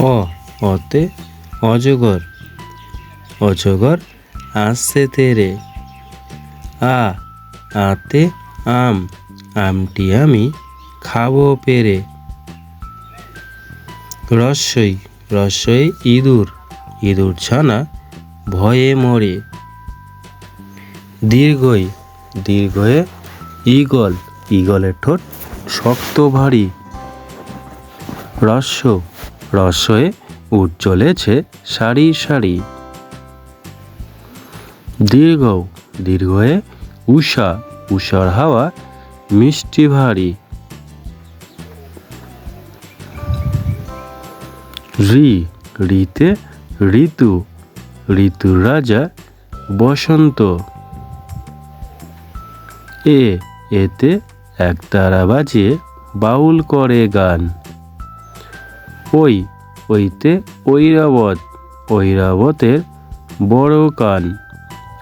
অ, অতে অজগর অজগর আসছে তেরে। আ, আতে আম, আমটি আমি খাব পেরে। রস্যই রস্যই ইঁদুর ইঁদুর ছানা ভয়ে মরে। দীর্ঘই, দীর্ঘয়ে ঈগল, ঈগলের ঠোঁট শক্ত ভারী। রস্য রস্যয়ে উট চলেছে সারি সারি। দীর্ঘ, দীর্ঘয়ে উষা, উষার হাওয়া, মিষ্টি ভারী। রি, রিতে ঋতু, ঋতুর রাজা বসন্ত। এ, এতে একতারা বাজিয়ে বাউল করে গান। ওই ওইতে ঐরাবত, ঐরাবতের বড় কান।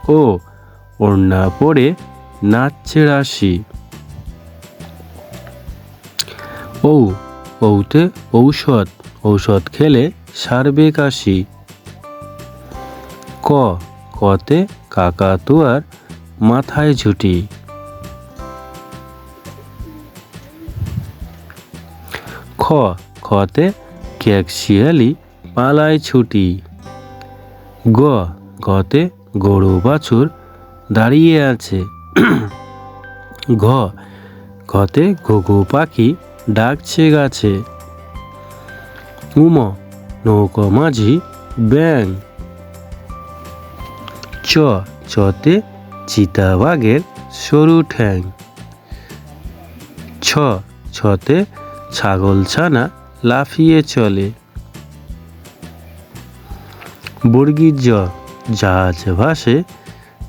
ও, ওড়না পরে নাচছে রাশি। ঔ, ঔতে ঔষধ ঔষধ খেলে সারবে কাশি। ক, কতে কাকাতুয়ার মাথায় ঝুটি। খ খতে ক্যাকশিয়ালি পালায় ছুটি? গ, গতে গরু বাছুর দাঁড়িয়ে আছে। ঘ ঘতে ঘুঘু পাখি ডাকছে গাছে। উম, নৌকো মাঝি ব্যাং চ, চতে চিতাবাঘের সরু ঠ্যাং। ছ, ছতে ছাগল ছানা লাফিয়ে চলে। বর্গীর জ জাহাজ ভাসে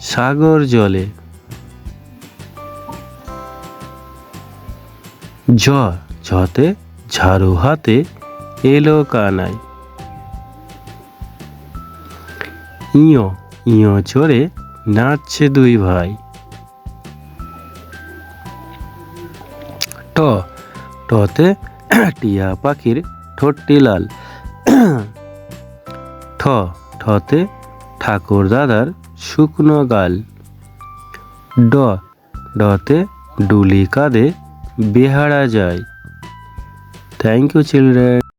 সাগর জলে। ঝ ঝতে ঝাড়ু হাতে এলো কানাই ইয় ইয় চড়ে নাচছে দুই ভাই। ট, টতে টিয়া পাখির ঠোঁটটি লাল ঠ ঠতে ঠাকুর দাদার শুকনো গাল। ড, ডতে ডুলি কাঁধে বেহারা যায়। Thank you, children.